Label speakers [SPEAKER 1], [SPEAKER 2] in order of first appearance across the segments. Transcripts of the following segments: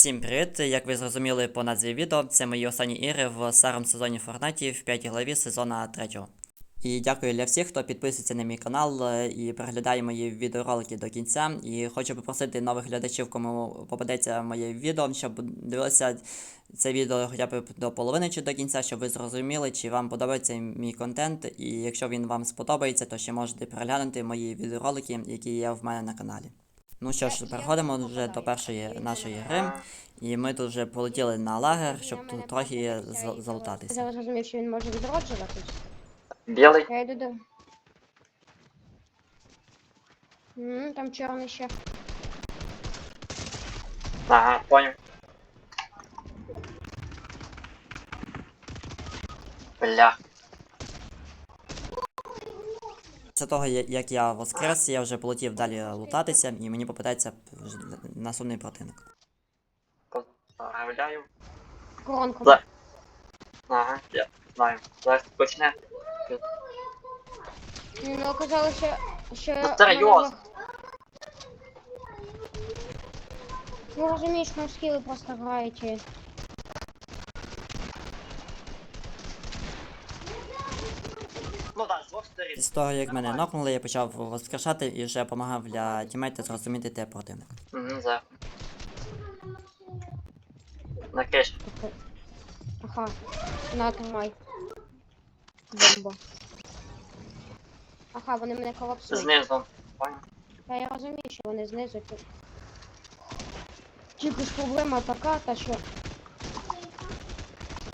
[SPEAKER 1] Всім привіт! Як ви зрозуміли по назві відео, це мої останні ігри в старому сезоні Fortnite в 5 главі сезона 3. І дякую для всіх, хто підписується на мій канал е, і переглядає мої відеоролики до кінця. І хочу попросити нових глядачів, кому попадеться моє відео, щоб дивилися це відео хоча б до половини чи до кінця, щоб ви зрозуміли, чи вам подобається мій контент. І якщо він вам сподобається, то ще можете переглянути мої відеоролики, які є в мене на каналі. Ну що ж, переходимо вже до першої нашої гри. І ми тут вже полетіли на лагер, щоб тут трохи за- залутатися.
[SPEAKER 2] Я зрозумів, що він може відроджуватись.
[SPEAKER 3] Білий.
[SPEAKER 2] Я йду до. М, Там чорний ще.
[SPEAKER 3] Ага, понял. Бля.
[SPEAKER 1] Після того, як я воскрес, я вже полетів далі лутатися, і мені попадається вже наступний противник.
[SPEAKER 3] Поздравляю.
[SPEAKER 2] Коронку.
[SPEAKER 3] За- Ага, я знаю. Зараз почне.
[SPEAKER 2] Ну, оказалося, що...
[SPEAKER 3] Ну, серйозно?
[SPEAKER 2] Ну, розумієш, ну скіли просто граєте.
[SPEAKER 3] Ну так, з двох сторін.
[SPEAKER 1] Після того, як мене нокнули, я почав воскрешати і вже допомагав для тімейта зрозуміти те противник.
[SPEAKER 3] Угу, за. На.
[SPEAKER 2] Тобто- Ага. На, тримай. Бомба. Ага, вони мене колапсують.
[SPEAKER 3] Знизу. Понял.
[SPEAKER 2] Та я розумію, що вони знизу тут. Тільки ж проблема така, та що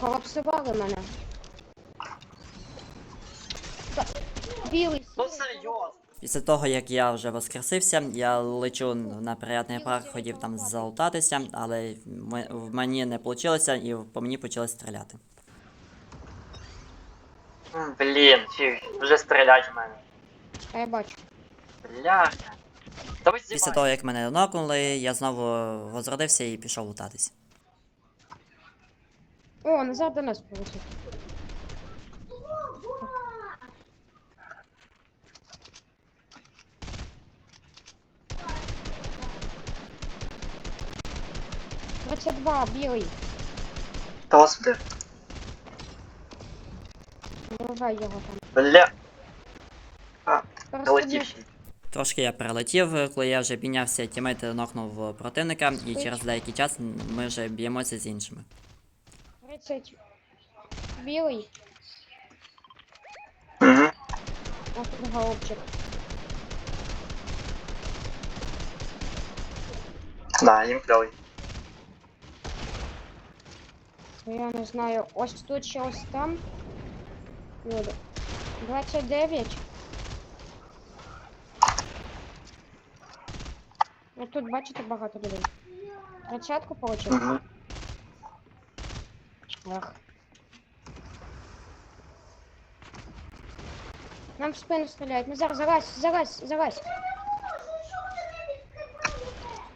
[SPEAKER 2] колапсували мене. білий.
[SPEAKER 3] Ну серйозно.
[SPEAKER 1] Після того, як я вже воскресився, я лечу на приятний парк, хотів там залутатися, але в мені не вийшло і по мені почали стріляти.
[SPEAKER 3] Блін, чи вже стрілять в мене.
[SPEAKER 2] А я бачу.
[SPEAKER 3] Бля.
[SPEAKER 1] Після того, як мене нокнули, я знову возродився і пішов лутатись.
[SPEAKER 2] О, назад до нас повисить. 22, білий.
[SPEAKER 3] Та
[SPEAKER 2] вас його там.
[SPEAKER 3] Бля. А.
[SPEAKER 1] Трошки я прилетів, коли я вже піднявся, тімейт нокнув противника, і через деякий час ми вже б'ємося з іншими.
[SPEAKER 2] 30. Білий.
[SPEAKER 3] Угу.
[SPEAKER 2] Ось тут голубчик.
[SPEAKER 3] Да, їм кльовий.
[SPEAKER 2] Я не знаю. Ось тут ще ось там. Люди. 29. Ось тут бачите багато людей. Тридцятку получив.
[SPEAKER 3] Угу.
[SPEAKER 2] Ах. Нам в спину стріляють. Назар, залазь, залазь, залазь.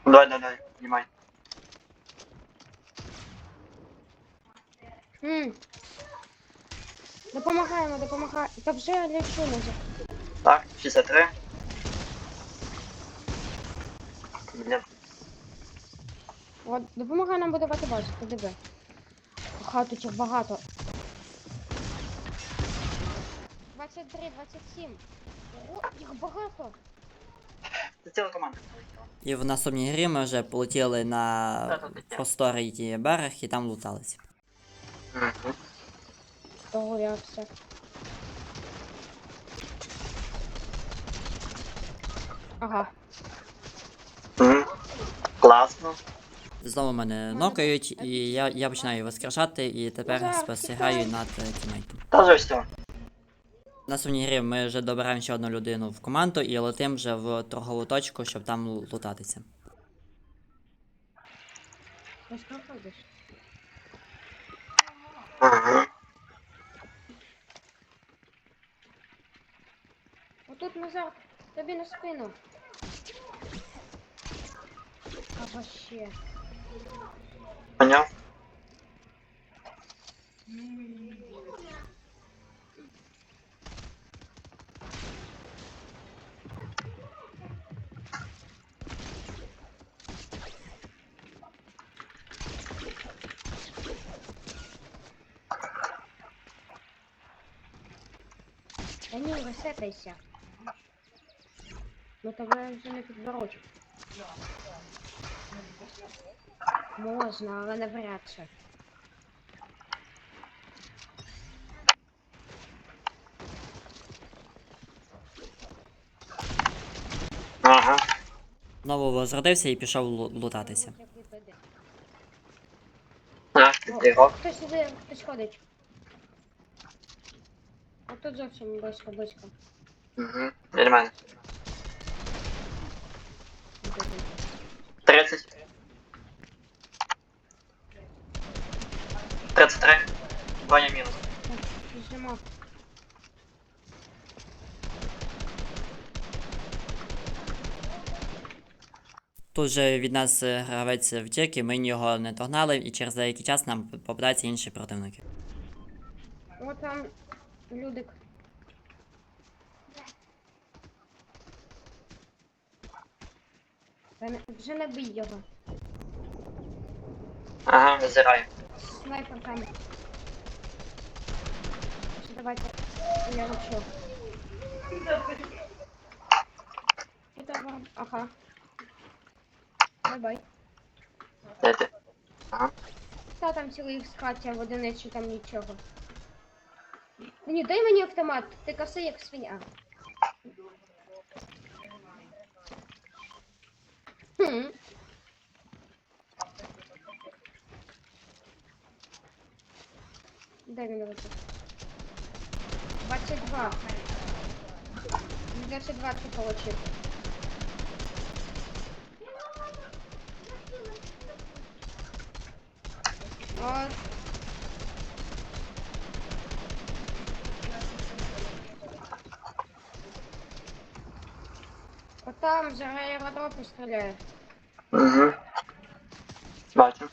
[SPEAKER 3] Давай, давай, давай, знімай.
[SPEAKER 2] М. Допомагаємо, допомагаємо. Та вже лечу Назар.
[SPEAKER 3] Так, 63. Блін.
[SPEAKER 2] От, допомагай нам будувати базу, ти диви. Ха, багато. 23, 27. О, їх багато.
[SPEAKER 3] Це ціла команда.
[SPEAKER 1] І в наступній грі ми вже полетіли на просторий берег і там луталися.
[SPEAKER 2] Того я все. Ага.
[SPEAKER 3] Угу. Класно.
[SPEAKER 1] Знову мене нокають, і я, я починаю воскрешати, і тепер спостерігаю над е, тімейтом.
[SPEAKER 3] Та вже все.
[SPEAKER 1] В наступній грі ми вже добираємо ще одну людину в команду і летим вже в торгову точку, щоб там лутатися.
[SPEAKER 2] Ось проходиш.
[SPEAKER 3] Угу.
[SPEAKER 2] Отут Назар, тобі на спину. А вообще.
[SPEAKER 3] Поняв?
[SPEAKER 2] Та ні, ресетайся. Ну тебе вже не підберуть. Можна, але навряд чи.
[SPEAKER 3] Ага.
[SPEAKER 1] Знову возродився і пішов лу- лутатися.
[SPEAKER 3] А, ти.
[SPEAKER 2] Хтось сюди, хтось ходить. А тут зовсім близько, близько.
[SPEAKER 3] Угу. Біля мене. 30. 33. Ваня мінус.
[SPEAKER 2] Так.
[SPEAKER 1] Тут же від нас е, гравець втік, і ми його не догнали, і через деякий час нам попадаються інші противники.
[SPEAKER 2] О, там Людик. Та не- Вже не бий його.
[SPEAKER 3] Ага, визираю.
[SPEAKER 2] Снайпер там. Ще давайте. Я. Это вам. Ага. Бай-бай.
[SPEAKER 3] Де ти?
[SPEAKER 2] Та там цілий схаття в одиниці, там нічого. Ні, дай мені автомат, ти коси як свиня. Хм. Дай мені оце. 22. 22 ти получив. Там за аеродропу стріляє.
[SPEAKER 3] Угу. Бачу.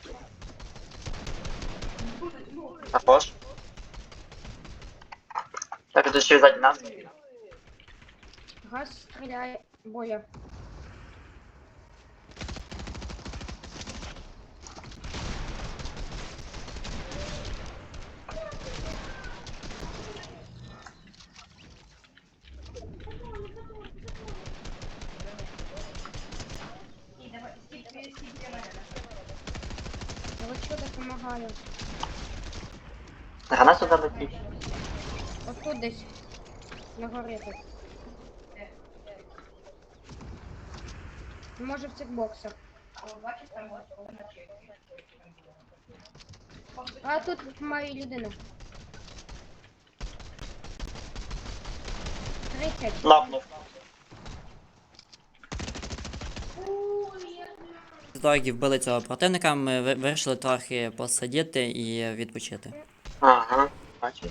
[SPEAKER 3] Також. Так, тут ще ззаді нас.
[SPEAKER 2] Газ стріляє. Боя. Я от що допомагаю.
[SPEAKER 3] Гранат сюди летить.
[SPEAKER 2] От тут десь. На горі тут. Може в цих боксах. А тут має людина. 30.
[SPEAKER 3] Нокнув.
[SPEAKER 1] З вбили цього противника, ми ви- вирішили трохи посидіти і відпочити.
[SPEAKER 3] Ага. Бачу.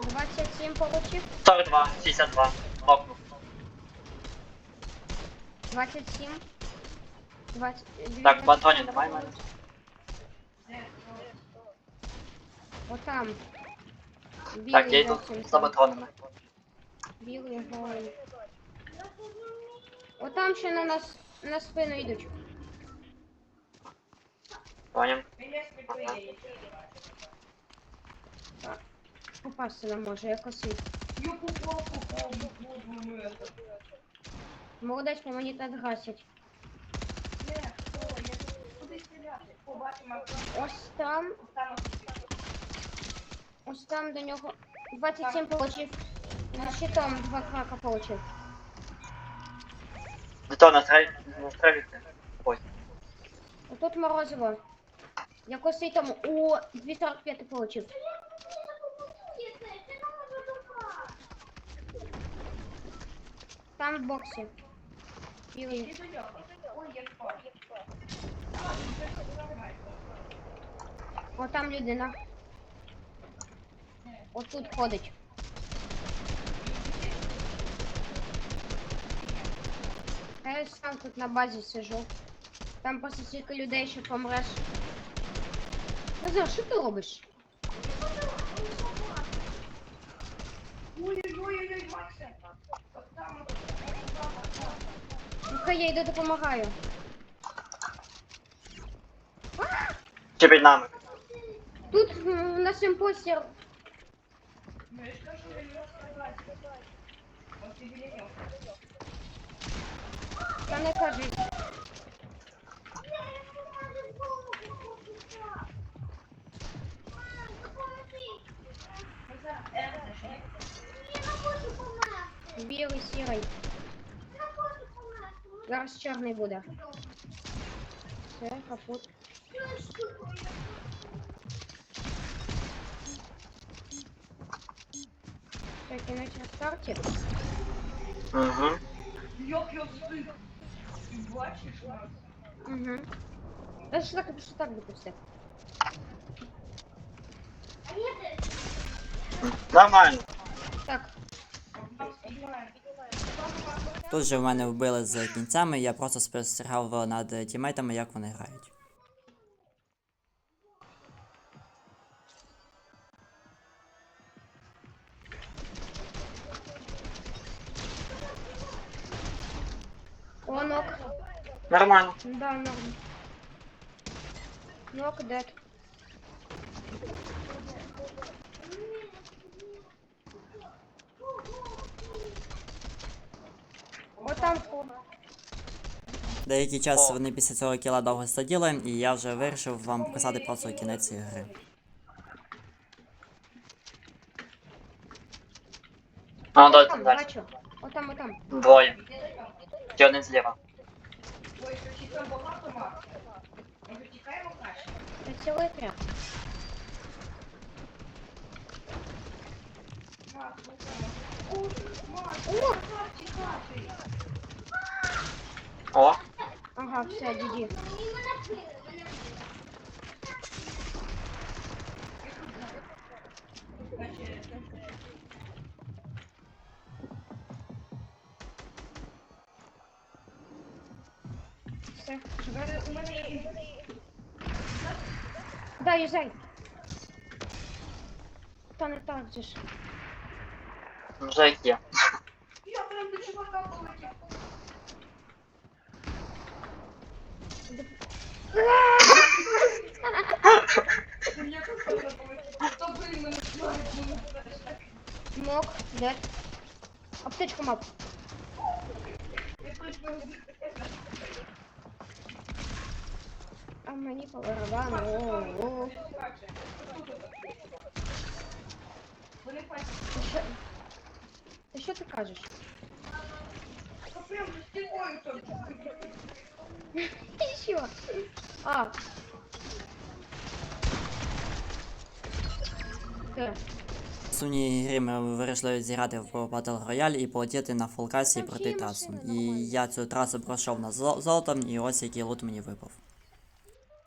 [SPEAKER 2] 27 получив.
[SPEAKER 3] 42, 62. Нокнув.
[SPEAKER 2] 27. 20.
[SPEAKER 3] Так, батонів немає в мене.
[SPEAKER 2] Отам. Білий
[SPEAKER 3] Так, я йду за батонами.
[SPEAKER 2] Білий голий. Отам ще на нас на спину йдуть.
[SPEAKER 3] Поняв. Ага.
[SPEAKER 2] Попасти не може, я косий. Молодець, по мені так гасять. Ось там. Ось там до нього 27 получив. На щитом два крака получив.
[SPEAKER 3] До того настрелюйте. Настрелюйте. Ой.
[SPEAKER 2] Отут морозиво. Я косий там у 245 получив. Там в боксі. Білий. О, там людина. Отут ходить. А я сам тут на базі сижу. Там просто стільки людей, що помреш. Назар, що ти робиш? Ну хай я йду допомагаю.
[SPEAKER 3] Ще під нами.
[SPEAKER 2] Тут м, на симпостер Та не кажи. Білий, сірий. Зараз чорний буде. Все, капут. Так, кінець на старті.
[SPEAKER 3] Угу.
[SPEAKER 4] Як
[SPEAKER 2] Угу. Даже так, что так допустим.
[SPEAKER 3] Нормально.
[SPEAKER 2] Так,
[SPEAKER 1] Тут же в мене вбили з кінцями, я просто спостерігав над тімейтами, як вони грають.
[SPEAKER 3] Нормально.
[SPEAKER 2] Да, норм. Нок, дед. О, там.
[SPEAKER 1] Деякий час
[SPEAKER 3] О.
[SPEAKER 1] вони після цього кіла довго сиділи, і я вже вирішив вам показати просто кінець гри.
[SPEAKER 3] А, дайте
[SPEAKER 2] Там,
[SPEAKER 3] далі.
[SPEAKER 2] бачу. О, там, о.
[SPEAKER 3] Двоє. Ще один зліва.
[SPEAKER 4] Ой, що там багато мав. Може тікаємо краще?
[SPEAKER 2] Це цілий прям.
[SPEAKER 4] Мак, ну Мак,
[SPEAKER 2] О!
[SPEAKER 4] тікати.
[SPEAKER 3] О,
[SPEAKER 2] Ага, все, діді. Живе.
[SPEAKER 4] У мене є
[SPEAKER 2] Да, їжджай. Та не так же ж.
[SPEAKER 3] вже є.
[SPEAKER 4] Я прям до чувака полетів. Я просто полетів. То блин, мене знають, мене
[SPEAKER 2] Нок, дед. Аптечку мав. Мені по барабану. О, о.
[SPEAKER 4] Вони бачать,
[SPEAKER 2] Ти що? Ти кажеш?
[SPEAKER 4] що прям стіною.
[SPEAKER 2] Що? А. Все.
[SPEAKER 1] В сумній грі ми вирішили зіграти в Battle Royale і полетіти на фулкасі проти трасу. І я цю трасу пройшов на зо- золотом, і ось який лут мені випав.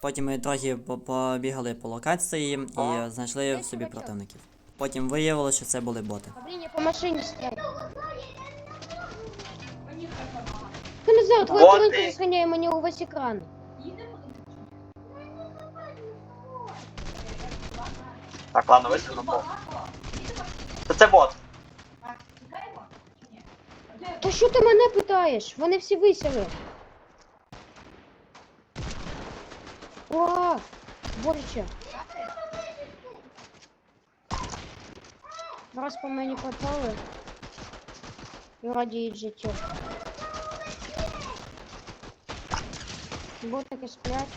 [SPEAKER 1] Потім ми трохи по- побігали по локації і знайшли в собі противників. Потім виявилося, що це були боти.
[SPEAKER 2] А блін, я по машині стріляю. Не знаю, твоя
[SPEAKER 3] Боти.
[SPEAKER 2] туринка заганяє мені увесь екран.
[SPEAKER 3] Так, ладно, висуну пол. Це це бот.
[SPEAKER 2] Та що ти мене питаєш? Вони всі висіли. О, боляче. Раз по мені попали. І радіють життю. Ботики сплять.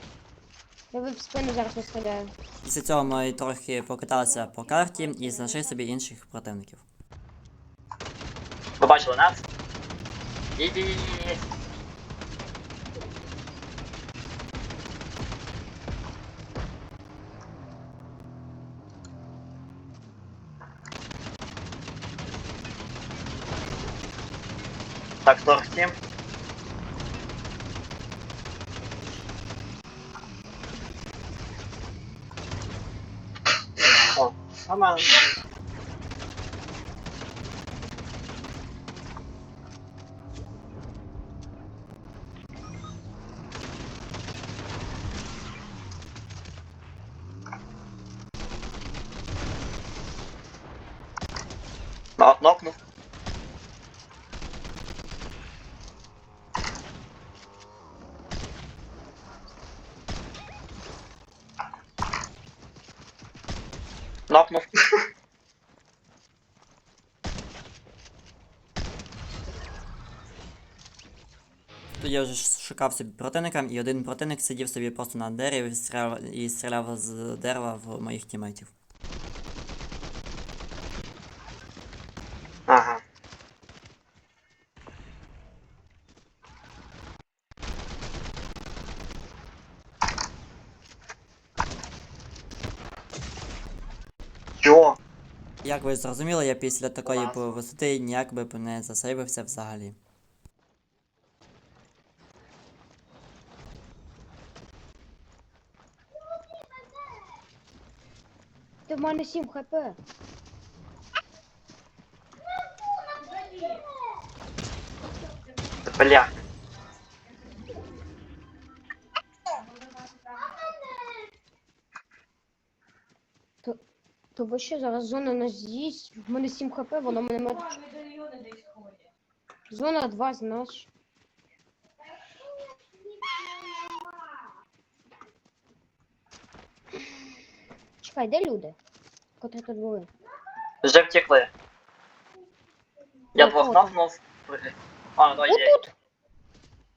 [SPEAKER 2] Я в спину зараз вистріляю.
[SPEAKER 1] Після цього ми трохи покаталися по карті і знайшли собі інших противників.
[SPEAKER 3] Ви бачили нас? Іди. Так, 47. О, нормально. Нокнув. Нокнув.
[SPEAKER 1] Я вже шукав собі противника, і один противник сидів собі просто на дереві і стріляв, і стріляв з дерева в моїх тімейтів.
[SPEAKER 3] Ага. Йо!
[SPEAKER 1] Як ви зрозуміли, я після такої висоти ніяк би не засейвився взагалі.
[SPEAKER 2] Ти в мене 7 хп.
[SPEAKER 3] Бля.
[SPEAKER 2] Тобто що зараз зона нас з'їсть, в мене 7 хп, воно мене
[SPEAKER 4] ходять.
[SPEAKER 2] Зона 2 знаєш. Чекай, де люди? Котрі тут були?
[SPEAKER 3] Вже втекли. Я
[SPEAKER 2] Ну,
[SPEAKER 3] двох
[SPEAKER 2] от.
[SPEAKER 3] нокнув. А, ну давай є.
[SPEAKER 2] Отут!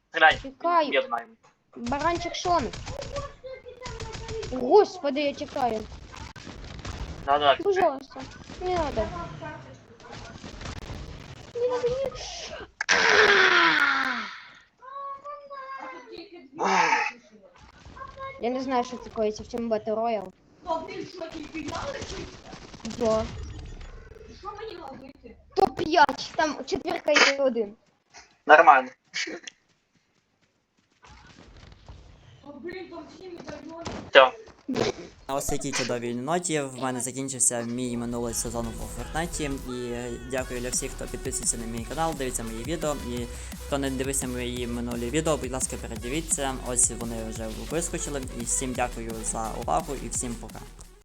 [SPEAKER 3] Стріляй.
[SPEAKER 2] Чекай,
[SPEAKER 3] Єднаємо.
[SPEAKER 2] баранчик Шон. Господи, я чекаю.
[SPEAKER 3] Да, да.
[SPEAKER 2] Пожалуйста, не надо. Не надо, не... Я не знаю, що це коїться в цьому Battle Royale.
[SPEAKER 4] То блін, що тільки я лишився?
[SPEAKER 2] Да.
[SPEAKER 4] Що мені робити?
[SPEAKER 2] Топ-5, там четвірка і один.
[SPEAKER 3] Нормально.
[SPEAKER 4] О, блін, там всі медальйони.
[SPEAKER 3] Все.
[SPEAKER 1] На ось такій чудовій ноті в мене закінчився мій минулий сезон у Фортнайті. І дякую для всіх, хто підписується на мій канал, дивиться мої відео. І хто не дивився мої минулі відео, будь ласка, передивіться. Ось вони вже вискочили. І всім дякую за увагу і всім пока.